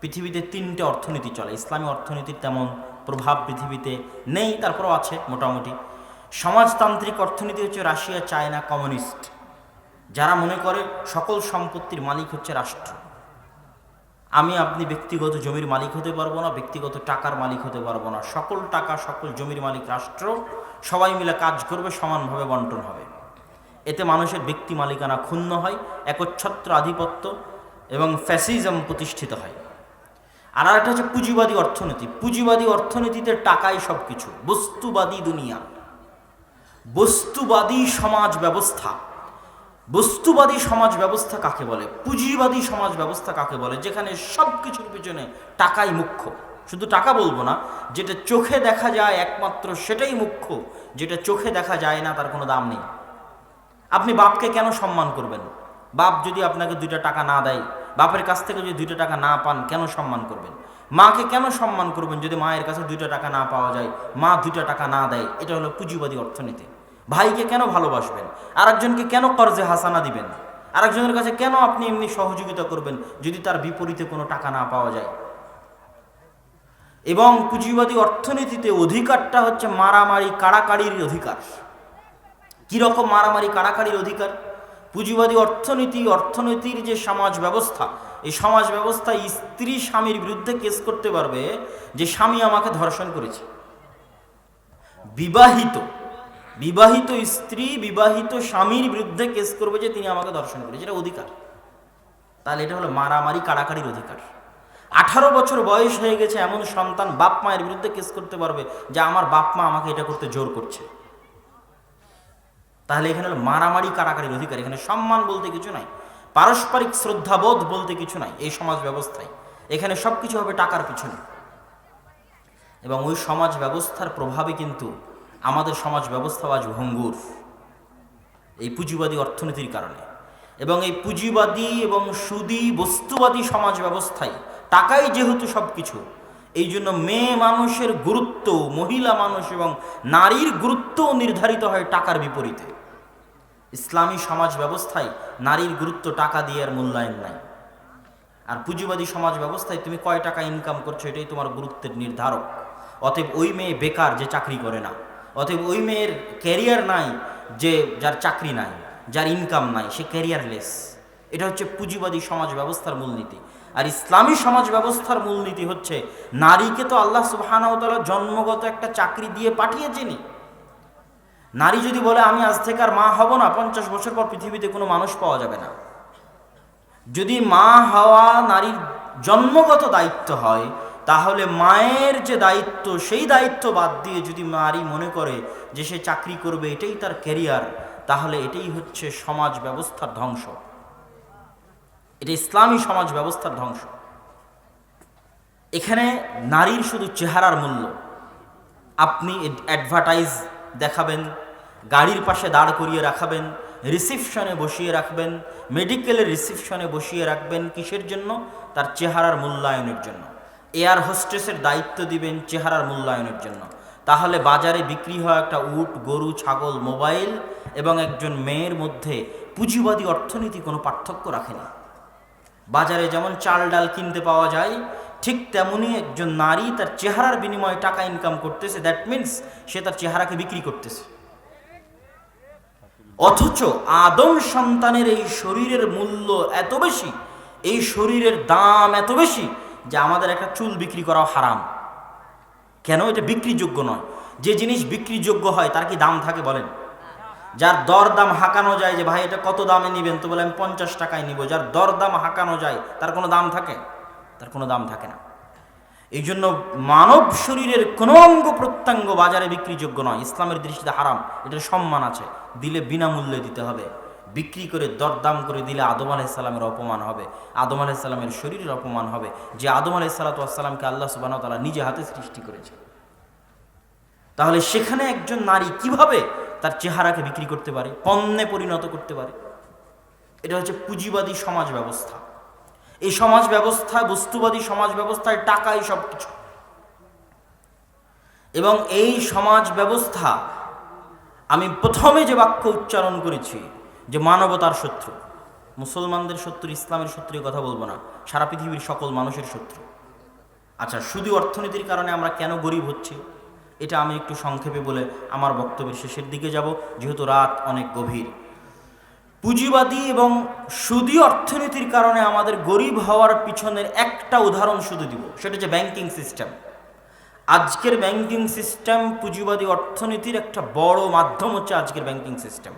পৃথিবীতে তিনটে অর্থনীতি চলে। ইসলামী অর্থনীতির তেমন প্রভাব পৃথিবীতে নেই, তারপরেও আছে মোটামুটি। সমাজতান্ত্রিক অর্থনীতি হচ্ছে রাশিয়া, চায়না, কমিউনিস্ট। যারা মনে করে সকল সম্পত্তির মালিক হচ্ছে রাষ্ট্র। আমি আপনি ব্যক্তিগত জমির মালিক হতে পারব না, ব্যক্তিগত টাকার মালিক হতে পারব না। সকল টাকা, সকল জমির মালিক রাষ্ট্র, সবাই মিলে কাজ করবে, সমানভাবে বন্টন হবে। এতে মানুষের ব্যক্তি মালিকানা ক্ষুণ্ণ হয়, একচ্ছত্র আধিপত্য এবং ফ্যাসিজম প্রতিষ্ঠিত হয়। আর আরেকটা হচ্ছে পুঁজিবাদী অর্থনীতি। পুঁজিবাদী অর্থনীতিতে টাকাই সব কিছু বস্তুবাদী দুনিয়া। বস্তুবাদী সমাজ ব্যবস্থা। বস্তুবাদী সমাজ ব্যবস্থা কাকে বলে? পুঁজিবাদী সমাজ ব্যবস্থা কাকে বলে? যেখানে সব কিছুর পিছনে টাকাই মুখ্য। শুধু টাকা বলব না, যেটা চোখে দেখা যায় একমাত্র সেটাই মুখ্য, যেটা চোখে দেখা যায় না, তার কোনো দাম নেই। আপনি বাপকে কেন সম্মান করবেন? বাপ যদি আপনাকে দুইটা টাকা না দেয়, বাপের কাছ থেকে যদি দুইটা টাকা না পান, কেন সম্মান করবেন? মাকে কেন সম্মান করবেন যদি মায়ের কাছে দুইটা টাকা না পাওয়া যায়, মা দুইটা টাকা না দেয়? এটা হলো পুঁজিবাদী অর্থনীতি। ভাইকে কেন ভালোবাসবেন? আরেকজনকে কেন কর্জে হাসানা দিবেন? আরেকজনের কাছে কেন আপনি এমনি সহযোগিতা করবেন যদি তার বিপরীতে কোনো টাকা না পাওয়া যায়? এবং পুঁজিবাদী অর্থনীতিতে অধিকারটা হচ্ছে মারামারি, কাড়াকাড়ির অধিকার। কীরকম মারামারি, কাড়াকাড়ির অধিকার? পুঁজিবাদী অর্থনীতি, অর্থনীতির যে সমাজ ব্যবস্থা, এই সমাজ ব্যবস্থা স্ত্রী স্বামীর বিরুদ্ধে কেস করতে পারবে যে স্বামী আমাকে ধর্ষণ করেছে। বিবাহিত বিবাহিত স্ত্রী, বিবাহিত স্বামীর বিরুদ্ধে কেস করবে যে তিনি আমাকে ধর্ষণ করেছে। এটা অধিকার। তাহলে এটা হলো মারামারি, কাড়াকাড়ির অধিকার। আঠারো বছর বয়স হয়ে গেছে, এমন সন্তান বাপ মায়ের বিরুদ্ধে কেস করতে পারবে যে আমার বাপ মা আমাকে এটা করতে জোর করছে। তাহলে এখানে মারামারি কারাকারির অধিকার। এখানে সম্মান বলতে কিছু নাই, পারস্পরিক শ্রদ্ধাবোধ বলতে কিছু নাই, এই সমাজ ব্যবস্থায়। এখানে সব কিছু হবে টাকার পিছনে। এবং ওই সমাজ ব্যবস্থার প্রভাবে কিন্তু আমাদের সমাজ ব্যবস্থা আজ ভঙ্গুর। এই পুঁজিবাদী অর্থনীতির কারণে। এবং এই পুঁজিবাদী এবং সুদী, বস্তুবাদী সমাজ ব্যবস্থায় টাকাই যেহেতু সব কিছু এই জন্য মেয়ে মানুষের গুরুত্ব, মহিলা মানুষ এবং নারীর গুরুত্বও নির্ধারিত হয় টাকার বিপরীতে। ইসলামী সমাজ ব্যবস্থায় নারীর গুরুত্ব টাকা দিয়ে আর মূল্যায়ন নাই। আর পুঁজিবাদী সমাজ ব্যবস্থায় তুমি কয় টাকা ইনকাম করছ এটাই তোমার গুরুত্বের নির্ধারক। অতএব ওই মেয়ে বেকার যে চাকরি করে না। অতএব ওই মেয়ের ক্যারিয়ার নাই যে যার চাকরি নাই, যার ইনকাম নাই, সে ক্যারিয়ারলেস এটা হচ্ছে পুঁজিবাদী সমাজ ব্যবস্থার মূলনীতি। আর ইসলামী সমাজ ব্যবস্থার মূলনীতি হচ্ছে, নারীকে তো আল্লাহ সুবাহানাউতালা জন্মগত একটা চাকরি দিয়ে পাঠিয়েছেনি নারী যদি বলে, আমি আজ থেকে আর মা হব না, পঞ্চাশ বছর পর পৃথিবীতে কোনো মানুষ পাওয়া যাবে না। যদি মা হওয়া নারীর জন্মগত দায়িত্ব হয়, তাহলে মায়ের যে দায়িত্ব, সেই দায়িত্ব বাদ দিয়ে যদি নারী মনে করে যে সে চাকরি করবে, এটাই তার ক্যারিয়ার, তাহলে এটাই হচ্ছে সমাজ ব্যবস্থার ধ্বংস। এটা ইসলামী সমাজ ব্যবস্থার ধ্বংস। এখানে নারীর শুধু চেহারার মূল্য। আপনি অ্যাডভার্টাইজ দেখাবেন, গাড়ির পাশে দাঁড় করিয়ে রাখাবেন, রিসিপশনে বসিয়ে রাখবেন, মেডিকেলের রিসিপশনে বসিয়ে রাখবেন কিসের জন্য? তার চেহারার মূল্যায়নের জন্য। এয়ার হোস্টেসের দায়িত্ব দিবেন চেহারার মূল্যায়নের জন্য। তাহলে বাজারে বিক্রি হওয়া একটা উট, গরু, ছাগল, মোবাইল এবং একজন মেয়ের মধ্যে পুঁজিবাদী অর্থনীতি কোনো পার্থক্য রাখে না। বাজারে যেমন চাল ডাল কিনতে পাওয়া যায় ঠিক তেমনি একজন নারী তার চেহারার বিনিময়ে টাকা ইনকাম করতেছে দ্যাট মিন্স সে তার চেহারাকে বিক্রি করতেছে। অথচ আদম সন্তানের এই শরীরের মূল্য এত বেশি, এই শরীরের দাম এত বেশি যে আমাদের একটা চুল বিক্রি করাও হারাম। কেন? এটা বিক্রিযোগ্য নয়। যে জিনিস বিক্রিযোগ্য হয়, তার কি দাম থাকে বলেন? যার দর দাম হাঁকানো যায় যে, ভাই, এটা কত দামে নিবেন? তো বলে, আমি পঞ্চাশ টাকায় নিব। যার দর দাম হাঁকানো যায়, তার কোনো দাম থাকে? তার কোনো দাম থাকে না। এই জন্য মানব শরীরের কোনো অঙ্গ প্রত্যঙ্গ বাজারে বিক্রিযোগ্য নয়। ইসলামের দৃষ্টিতে হারাম। এটার সম্মান আছে। দিলে বিনামূল্যে দিতে হবে। বিক্রি করে দরদাম করে দিলে আদম আলাইসাল্লামের অপমান হবে। আদম আলাইসাল্লামের শরীরের অপমান হবে। যে আদম আলাইসাল্লাতামকে আল্লাহ সুবাহ তালা নিজে হাতে সৃষ্টি করেছে। তাহলে সেখানে একজন নারী কীভাবে তার চেহারাকে বিক্রি করতে পারে? পণ্যে পরিণত করতে পারে? এটা হচ্ছে পুঁজিবাদী সমাজ ব্যবস্থা। এই সমাজ ব্যবস্থায় বস্তুবাদী সমাজ ব্যবস্থায় টাকাই সব কিছু। এবং এই সমাজ ব্যবস্থা, আমি প্রথমে যে বাক্য উচ্চারণ করেছি, যে মানবতার শত্রু, মুসলমানদের শত্রু, ইসলামের শত্রু কথা বলব না। সারা পৃথিবীর সকল মানুষের শত্রু। আচ্ছা শুধু অর্থনীতির কারণে আমরা কেন গরিব হচ্ছি? এটা আমি একটু সংক্ষেপে বলে আমার বক্তব্যের শেষের দিকে যাব, যেহেতু রাত অনেক গভীর। পুঁজিবাদী এবং সুদী অর্থনীতির কারণে আমাদের গরিব হওয়ার পিছনের একটা উদাহরণ শুধু দিব, সেটা হচ্ছে ব্যাংকিং সিস্টেম আজকের ব্যাংকিং সিস্টেম পুঁজিবাদী অর্থনীতির একটা বড় মাধ্যম হচ্ছে আজকের ব্যাংকিং সিস্টেম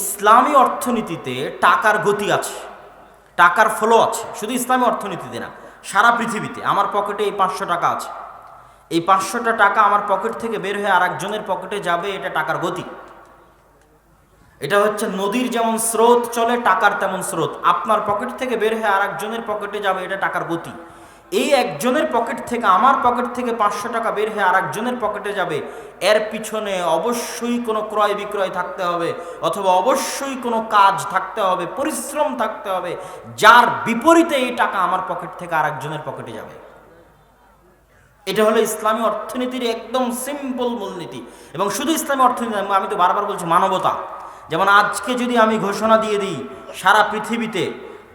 ইসলামী অর্থনীতিতে টাকার গতি আছে, টাকার ফ্লো আছে, শুধু ইসলামী অর্থনীতিতে না, সারা পৃথিবীতে, আমার পকেটে এই পাঁচশো টাকা আছে। এই পাঁচশোটা টাকা আমার পকেট থেকে বের হয়ে আরেকজনের পকেটে যাবে, এটা টাকার গতি। এটা হচ্ছে নদীর যেমন স্রোত চলে, টাকার তেমন স্রোত। আপনার পকেট থেকে বের হয়ে আরেকজনের পকেটে যাবে, এটা টাকার গতি। এই একজনের পকেট থেকে, আমার পকেট থেকে পাঁচশো টাকা বের হয়ে আরেকজনের পকেটে যাবে, এর পিছনে অবশ্যই কোনো ক্রয় বিক্রয় থাকতে হবে, অথবা অবশ্যই কোনো কাজ থাকতে হবে, পরিশ্রম থাকতে হবে, যার বিপরীতে এই টাকা আমার পকেট থেকে আরেকজনের পকেটে যাবে। এটা হলো ইসলামী অর্থনীতির একদম সিম্পল মূলনীতি। এবং শুধু ইসলামী অর্থনীতি আমি তো বারবার বলছি মানবতা। যেমন আজকে যদি আমি ঘোষণা দিয়ে দিই, সারা পৃথিবীতে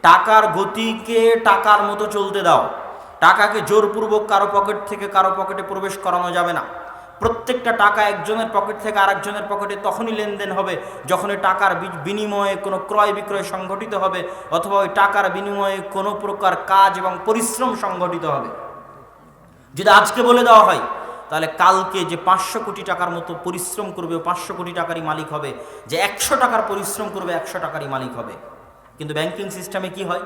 টাকার গতিকে টাকার মতো চলতে দাও। টাকাকে জোরপূর্বক কারও পকেট থেকে কারও পকেটে প্রবেশ করানো যাবে না। প্রত্যেকটা টাকা একজনের পকেট থেকে আরেকজনের পকেটে তখনই লেনদেন হবে যখন ওই টাকার বিনিময়ে কোনো ক্রয় বিক্রয় সংঘটিত হবে অথবা ওই টাকার বিনিময়ে কোনো প্রকার কাজ এবং পরিশ্রম সংঘটিত হবে। যদি আজকে বলে দেওয়া হয় তাহলে কালকে যে পাঁচশো কোটি টাকার মতো পরিশ্রম করবে পাঁচশো কোটি টাকারই মালিক হবে, যে একশো টাকার পরিশ্রম করবে, একশো টাকারই মালিক হবে। কিন্তু ব্যাংকিং সিস্টেমে কি হয়?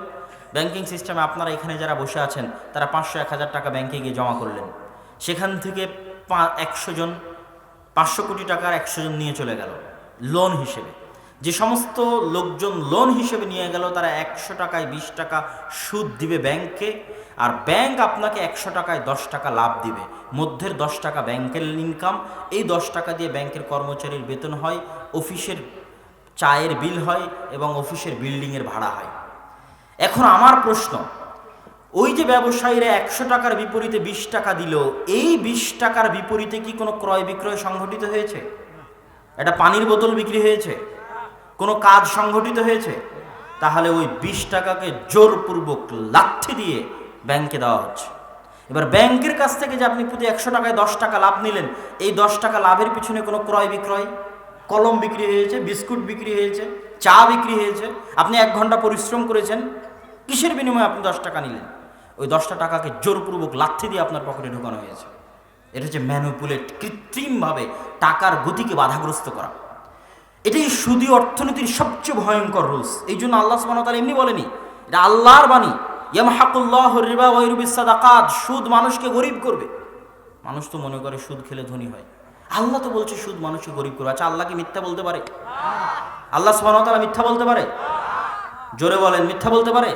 ব্যাংকিং সিস্টেমে আপনারা এখানে যারা বসে আছেন, তারা পাঁচশো এক হাজার টাকা ব্যাংকে গিয়ে জমা করলেন। সেখান থেকে একশো জন, পাঁচশো কোটি টাকার একশো জন নিয়ে চলে গেল লোন হিসেবে। যে সমস্ত লোকজন লোন হিসেবে নিয়ে গেল, তারা একশো টাকায় বিশ টাকা সুদ দিবে ব্যাংকে আর ব্যাংক আপনাকে একশো টাকায় দশ টাকা লাভ দিবে। মধ্যের দশ টাকা ব্যাংকের ইনকাম এই দশ টাকা দিয়ে ব্যাংকের কর্মচারীর বেতন হয়, অফিসের চায়ের বিল হয় এবং অফিসের বিল্ডিংয়ের ভাড়া হয়। এখন আমার প্রশ্ন, ওই যে ব্যবসায়ীরা একশো টাকার বিপরীতে বিশ টাকা দিল, এই বিশ টাকার বিপরীতে কি কোনো ক্রয় বিক্রয় সংঘটিত হয়েছে? একটা পানির বোতল বিক্রি হয়েছে? কোনো কাজ সংঘটিত হয়েছে, তাহলে ওই বিশ টাকাকে জোরপূর্বক লাথি দিয়ে ব্যাংকে দেওয়া হচ্ছে। এবার ব্যাংকের কাছ থেকে যে আপনি প্রতি একশো টাকায় দশ টাকা লাভ নিলেন, এই দশ টাকা লাভের পিছনে কোনো ক্রয় বিক্রয়? কলম বিক্রি হয়েছে, বিস্কুট বিক্রি হয়েছে, চা বিক্রি হয়েছে, আপনি এক ঘণ্টা পরিশ্রম করেছেন, কিসের বিনিময়ে আপনি দশ টাকা নিলেন? ওই দশটা টাকাকে জোরপূর্বক লাথি দিয়ে আপনার পকেটে ঢোকানো হয়েছে। এটা হচ্ছে ম্যানুপুলেট কৃত্রিমভাবে টাকার গতিকে বাধাগ্রস্ত করা। এটাই সুদী অর্থনীতির সবচেয়ে ভয়ঙ্কর রুলস। এই জন্য আল্লাহ সুবহানাহু এমনি বলেনি, এটা আল্লাহর বাণী, ইয়ামহাকুল্লাহ রিবা ওয়া ইউরবিস সুদ মানুষকে গরিব করবে। মানুষ তো মনে করে সুদ খেলে ধনী হয়। আল্লাহ তো বলছে সুদ মানুষকে গরিব করবে। আচ্ছা আল্লাহ কি মিথ্যা বলতে পারে? আল্লাহ ওয়া মিথ্যা বলতে পারে? জোরে বলেন, মিথ্যা বলতে পারে?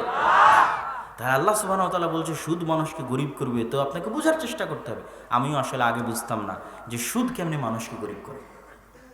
তাই আল্লাহ তাআলা বলছে সুদ মানুষকে গরিব করবে, তো আপনাকে বোঝার চেষ্টা করতে হবে। আমিও আসলে আগে বুঝতাম না যে সুদ কেমনি মানুষকে গরিব করে।